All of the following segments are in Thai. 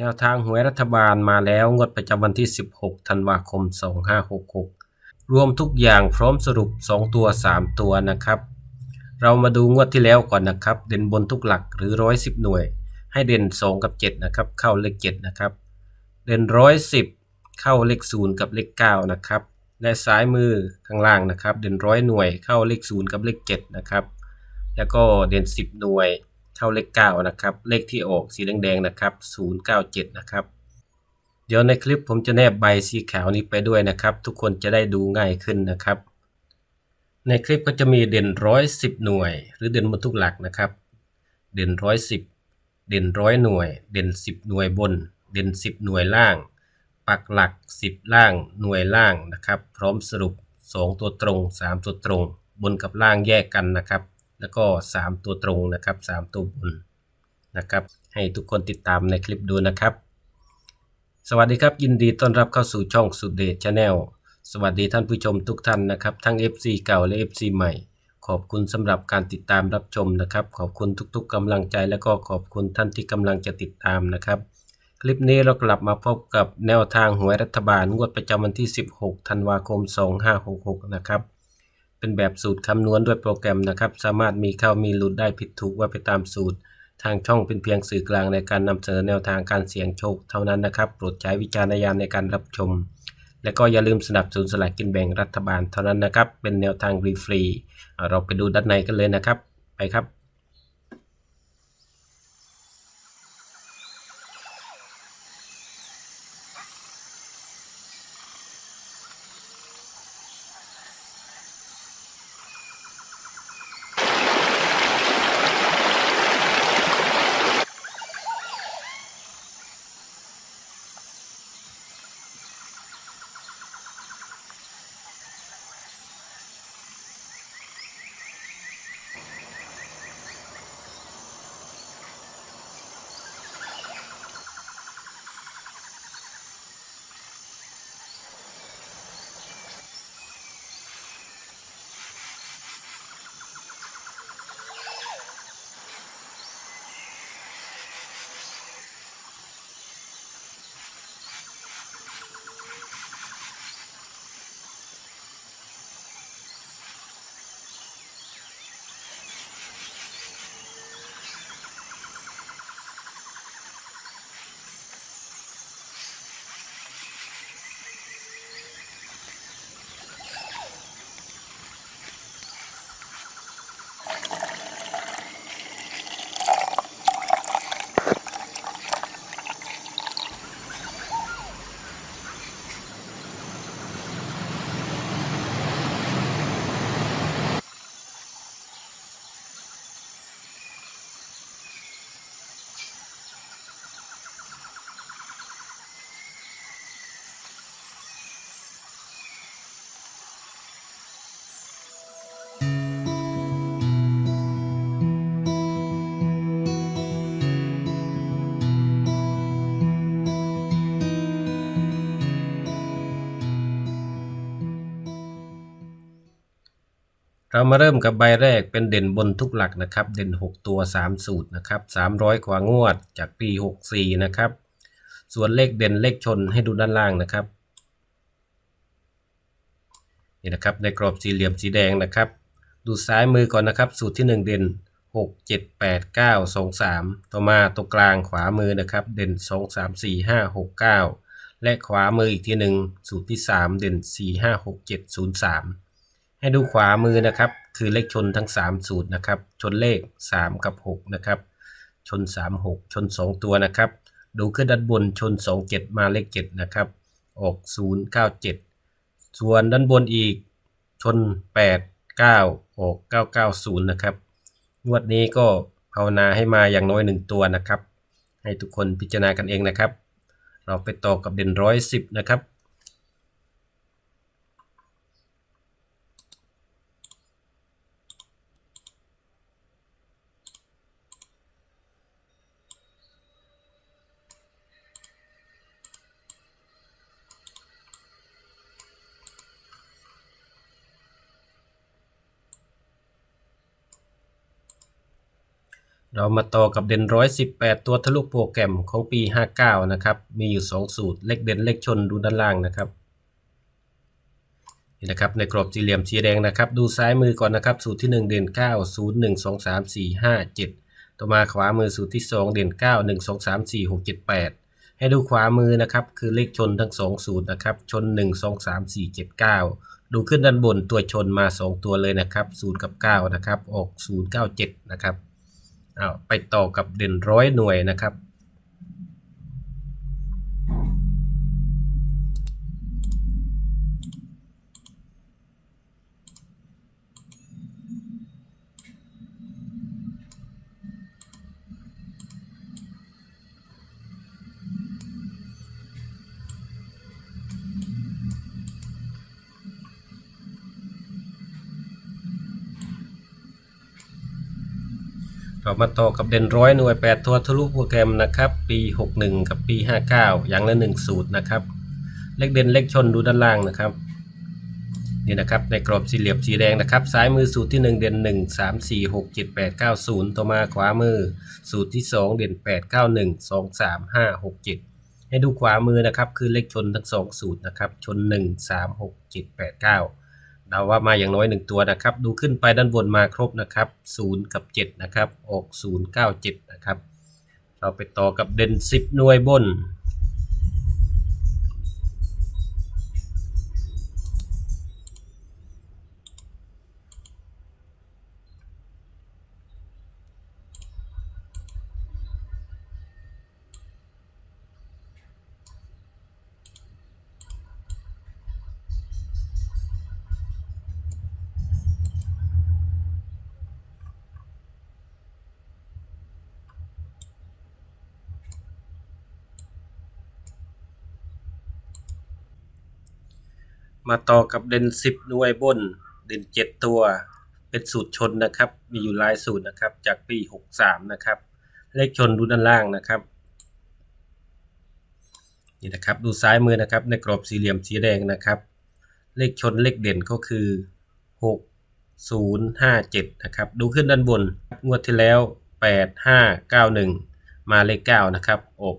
แนวทางหวยรัฐบาลมาแล้วงวดประจำวันที่ 16 ธันวาคม 2566 รวมทุกอย่างพร้อมสรุป 2 ตัว 3 ตัวนะครับ เรามาดูงวดที่แล้วก่อนนะครับ เด่นบนทุกหลักหรือ 110 หน่วย ให้เด่น 2 กับ 7 นะครับ เข้าเลข 7 นะครับ เด่น 110 เข้าเลข 0 กับเลข 9 นะครับ และซ้ายมือข้างล่างนะครับ เด่นร้อยหน่วยเข้าเลข 0 กับเลข 7 นะครับ แล้วก็เด่น 10 หน่วย เข้าเลข 9 นะครับ เลขที่ออกสีแดงๆนะครับ 097 นะครับ เดี๋ยวในคลิปผมจะแนบใบสีขาวนี้ไปด้วยนะครับ ทุกคนจะได้ดูง่ายขึ้นนะครับ ในคลิปก็จะมีเด่นร้อยสิบหน่วย หรือเด่นบนทุกหลักนะครับ เด่นร้อยสิบเด่นร้อยหน่วย เด่นสิบหน่วยบน เด่นสิบหน่วยล่าง ปักหลักสิบล่างหน่วยล่างนะครับ พร้อมสรุปสองตัวตรงสามตัวตรง บนกับล่างแยกกันนะครับ แล้วก็สามตัวตรงนะครับสามตัวบนนะครับ ให้ทุกคนติดตามในคลิปดูนะครับ สวัสดีครับ ยินดีต้อนรับเข้าสู่ช่องสุดเดชชาแนลสวัสดีท่านผู้ชมทุกท่านนะครับ ทั้ง FC เก่าและ FC ใหม่ ขอบคุณสำหรับการติดตามรับชมนะครับ ขอบคุณทุกๆกำลังใจ และก็ขอบคุณท่านที่กำลังจะติดตามนะครับคลิปนี้เรากลับมาพบกับแนวทางหวยรัฐบาลงวดประจำวันที่ 16 ธันวาคม 2566 นะครับ เป็นแบบสูตรคำนวณด้วยโปรแกรมนะครับ สามารถมีเข้ามีหลุดได้ผิดถูกว่าไปตามสูตร ทางช่องเป็นเพียงสื่อกลางในการนำเสนอแนวทางการเสี่ยงโชคเท่านั้นนะครับโปรดใช้วิจารณญาณในการรับชม และก็อย่าลืมสนับสนุนสลากกินแบ่งรัฐบาลเท่านั้นนะครับ เป็นแนวทางฟรีๆเราไปดูด้านในกันเลยนะครับ ไปครับ เรามาเริ่มกับใบแรกเป็นเด่นบนทุกหลักนะครับ เด่น 6 ตัว 3 สูตรนะครับ 300 กว่างวดจากปี 64 นะครับ ส่วนเลขเด่นเลขชนให้ดูด้านล่างนะครับนี่นะครับในกรอบสี่เหลี่ยมสีแดงนะครับ ดูซ้ายมือก่อนนะครับ สูตรที่ 1 เด่น 6 7 8 9 2 3 ต่อมาตรงกลางขวามือนะครับ เด่น 2 3 4 5 6 9 และขวามืออีกทีหนึ่งสูตรที่ 3 เด่น 4 5 6 7 0 3 ให้ดูขวามือนะครับ คือเลขชนทั้ง 3 สูตรนะครับ ชนเลข 3 กับ 6 นะครับ ชน 3 6 ชน 2 ตัวนะครับ ดูขึ้นด้านบนชน 2 7 มาเลข 7 นะครับ ออก 0 9 7 ส่วนด้านบนอีกชน 8 9 ออก 990 นะครับ งวดนี้ก็ภาวนาให้มาอย่างน้อย 1 ตัวนะครับ ให้ทุกคนพิจารณากันเองนะครับ เราไปต่อกับเด่นร้อยสิบนะครับ เรามาต่อกับเด่นร้อยสิบแปดตัวทะลุโปรแกรมของปีห้าเก้านะครับ มีอยู่สองสูตร เลขเด่นเลขชนดูด้านล่างนะครับ นี่นะครับในกรอบสี่เหลี่ยมสีแดงนะครับ ดูซ้ายมือก่อนนะครับ สูตรที่1เด่น9 0 1 2 3 4 5 7ต่อมาขวามือสูตรที่2เด่น9 1 2 3 4 6 7 8ให้ดูขวามือนะครับ คือเลขชนทั้ง2สูตรนะครับ ชน1 2 3 4 7 9ดูขึ้นด้านบนตัวชนมา2ตัวเลยนะครับ0กับ9นะครับ ออก0 9 7นะครับ ไปต่อกับเด่นร้อยหน่วยนะครับ เรามาต่อกับเด่นร้อยหน่วย8ตัวทะลุโปรแกรมนะครับ ปี 61 กับปี 59 อย่างละ 1 สูตรนะครับ เลขเด่นเลขชนดูด้านล่างนะครับ นี่นะครับในกรอบสี่เหลี่ยมสีแดงนะครับ ซ้ายมือสูตรที่ 1 เด่น 1 3 4 6 7 8 9 0 ต่อมาขวามือ สูตรที่ 2 เด่น 8 9 1 2 3 5 6 7 ให้ดูขวามือนะครับ คือเลขชนทั้ง 2 สูตรนะครับ ชน 1 3 6 7 8 9เดาว่ามาอย่างน้อย 1 ตัวนะครับ ดูขึ้นไปด้านบนมาครบนะครับ0กับ 7 นะครับ ออก 0 9 7 นะครับ เราไปต่อกับเด่น10 หน่วยบน มาต่อกับเด่น10หน่วยบนเด่น7ตัว เป็นสูตรชนนะครับ มีอยู่ลายสูตรนะครับ จากปี63นะครับ เลขชนดูด้านล่างนะครับนี่นะครับดูซ้ายมือนะครับ ในกรอบสี่เหลี่ยมสีแดงนะครับ เลขชนเลขเด่นก็คือ 6 0 5 7 นะครับ ดูขึ้นด้านบน งวดที่แล้ว 8 5 9 1 มาเลข 9 นะครับ ออก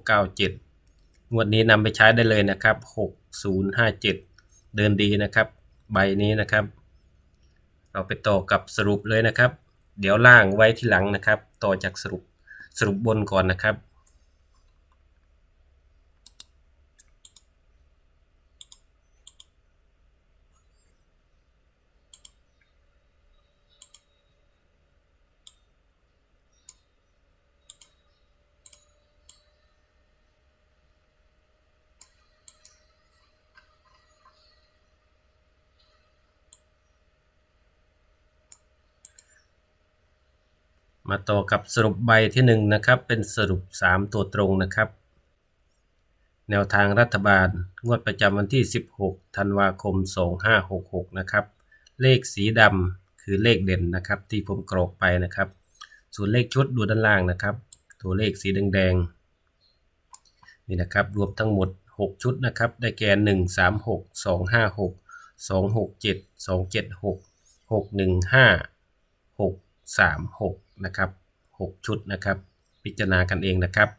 97 งวดนี้นำไปใช้ได้เลยนะครับ 6 0 5 7 เดินดีนะครับ ใบนี้นะครับ เราไปต่อกับสรุปเลยนะครับ เดี๋ยวล่างไว้ที่หลังนะครับ ต่อจากสรุปสรุปบนก่อนนะครับ มาต่อกับสรุปใบที่1นงนะครับเป็นสรุป 3 ตัวตรงนะครับ แนวทางรัฐบาลงวดประจำวันที่ 16 ธันวาคม 2566 นะครับ เลขสีดำคือเลขเด่นนะครับ ที่ผมกรอกไปนะครับ ส่วนเลขชุดดูด้านล่างนะครับ ตัวเลขสีแดงๆนี่นะครับรวมทั้งหมด 6 ชุดนะครับ ได้แก่ 1 3 6 2 5 6 2 6 7 2 7 6 6 1 5 6 3 6 นะครับ6ชุดนะครับ พิจารณากันเองนะครับ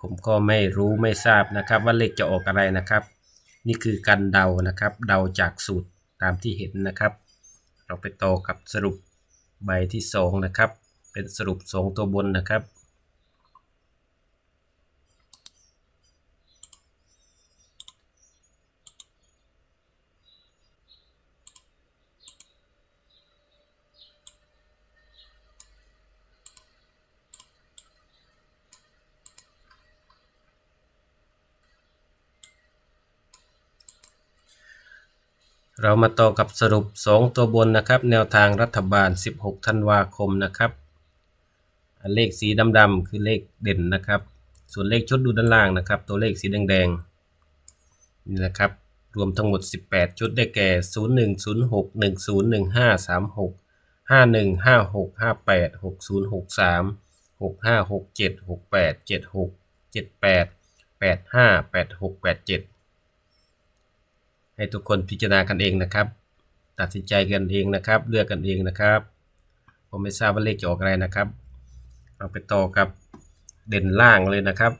ผมก็ไม่รู้ไม่ทราบนะครับ ว่าเลขจะออกอะไรนะครับ นี่คือการเดานะครับ เดาจากสูตรตามที่เห็นนะครับ เราไปต่อกับสรุปใบที่ 2 นะครับ เป็นสรุป 2 ตัวบนนะครับ เรามาต่อกับสรุป 2 ตัวบนนะครับ แนวทางรัฐบาล 16 ธันวาคมนะครับ เลขสีดำๆคือเลขเด่นนะครับ ส่วนเลขชุดดูด้านล่างนะครับ ตัวเลขสีแดงๆนี่นะครับ รวมทั้งหมด 18 ชุดได้แก่ 01 06 10 15 36 51 56 58 60 63 65 67 68 76 78 85 86 87 ให้ทุกคนพิจารณากันเองนะครับ ตัดสินใจกันเองนะครับ เลือกกันเองนะครับ ผมไม่ทราบว่าเลขจะออกอะไรนะครับ เราไปต่อกับเด่นล่างเลยนะครับ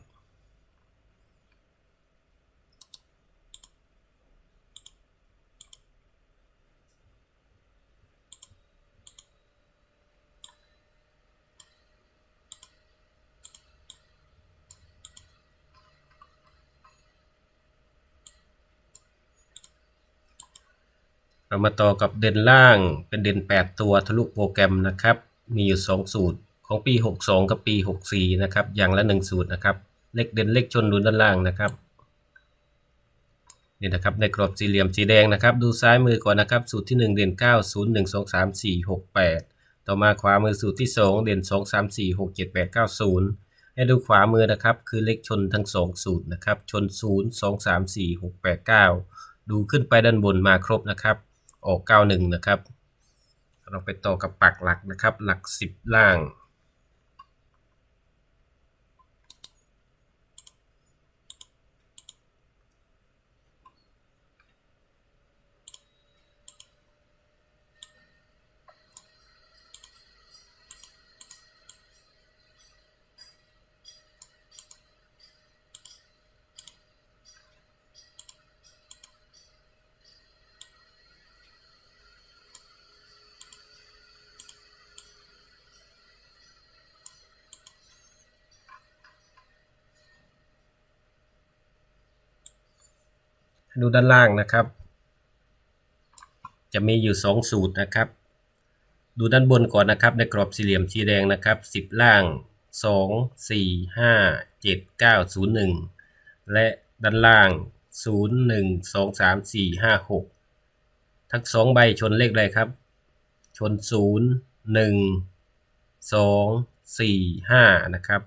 เรามาต่อกับเด่นล่างเป็นเด่น 8 ตัวทะลุโปรแกรมนะครับ มีอยู่ 2 สูตรของปี 62 กับปี 64 นะครับ อย่างละ 1 สูตรนะครับ เลขเด่นเลขชนดูด้านล่างนะครับ นี่นะครับในกรอบสี่เหลี่ยมสีแดงนะครับ ดูซ้ายมือก่อนนะครับ สูตรที่ 1 เด่น 9 0 1 2 3 4 6 8 ต่อมาขวามือสูตรที่ 2 เด่น 2 3 4 6 7 8 9 0 ให้ดูขวามือนะครับ คือเลขชนทั้ง 2 สูตรนะครับ ชน 0 2 3 4 6 8 9 ดูขึ้นไปด้านบนมาครบนะครับ ออก 91 นะครับ เราไปต่อกับปักหลักนะครับ หลัก 10 ล่าง ดูด้านล่างนะครับ จะมีอยู่ 2 สูตรนะครับ ดูด้านบนก่อนนะครับ ในกรอบสี่เหลี่ยมสีแดงนะครับ 10 ล่าง 2 4 5 7 9 0 1 และด้านล่าง 0 1 2 3 4 5 6 ทั้ง 2 ใบชนเลขใดครับ ชน 0 1 2 4 5 นะครับ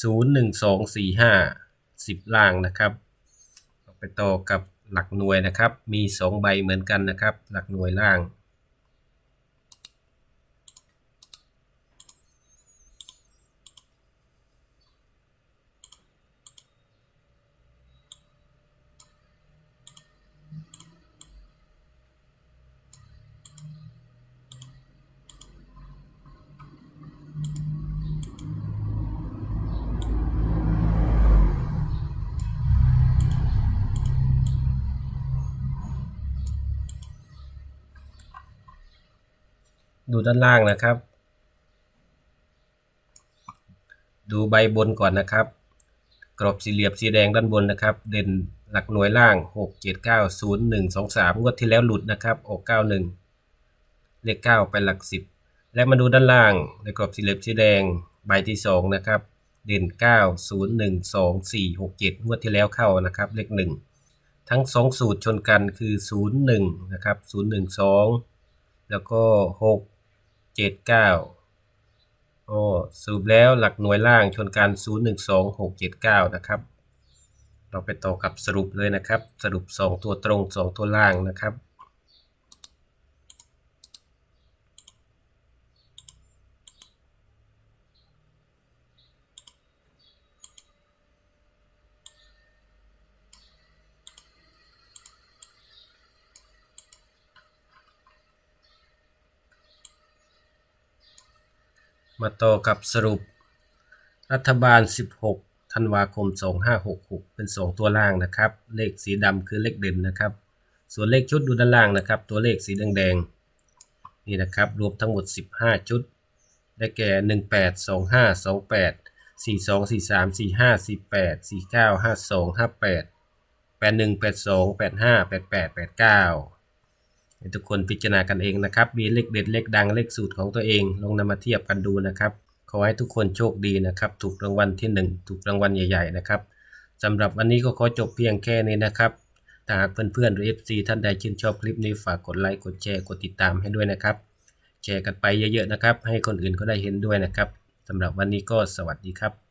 0 1 2 4 5 10 ล่างนะครับ ไปต่อกับหลักหน่วยนะครับ มี 2 ใบเหมือนกันนะครับ หลักหน่วยล่าง ดูด้านล่างนะครับ ดูใบบนก่อนนะครับ กรอบสี่เหลี่ยมสีแดงด้านบนนะครับ เด่นหลักหน่วยล่าง 6 7 9 0 1 2 3 งวดที่แล้วหลุดนะครับออก 91 เลข 9 ไปหลัก 10 และมาดูด้านล่างในกรอบสี่เหลี่ยมสีแดงใบที่ 2 นะครับ เด่น 9 0 1 2 4 6 7 งวดที่แล้วเข้านะครับ เลข 1 ทั้ง 2 สูตรชนกันคือ 0 1 นะครับ 0 1 2 แล้วก็ 6 เจ็ดเก้าโอ้สรุปแล้วหลักหน่วยล่างชนกันศูนย์หนึ่งสองหกเจ็ดเก้านะครับ เราไปต่อกับสรุปเลยนะครับ สรุปสองตัวตรงสองตัวล่างนะครับ มาต่อกับสรุป รัฐบาล 16 ธันวาคม 2566 เป็น 2 ตัวล่างนะครับ เลขสีดำคือเลขเด่นนะครับ ส่วนเลขชุดดูด้านล่างนะครับ ตัวเลขสีแดงๆนี่นะครับ รวมทั้งหมด 15 ชุด ได้แก่ 18 25 28 42 43 45 48 49 52 58 81 82 85 88 89 ให้ทุกคนพิจารณากันเองนะครับ มีเลขเด็ดเลขดังเลขสูตรของตัวเอง ลองนำมาเทียบกันดูนะครับ ขอให้ทุกคนโชคดีนะครับ ถูกรางวัลที่ 1 ถูกรางวัลใหญ่ ๆ นะครับสำหรับวันนี้ก็ขอจบเพียงแค่นี้นะครับถ้าหากเพื่อนๆหรือ FC ท่านใดชื่นชอบคลิปนี้ฝากกดไลค์กดแชร์กดติดตามให้ด้วยนะครับ แชร์กันไปเยอะๆนะครับ ให้คนอื่นเขาได้เห็นด้วยนะครับสำหรับวันนี้ก็สวัสดีครับ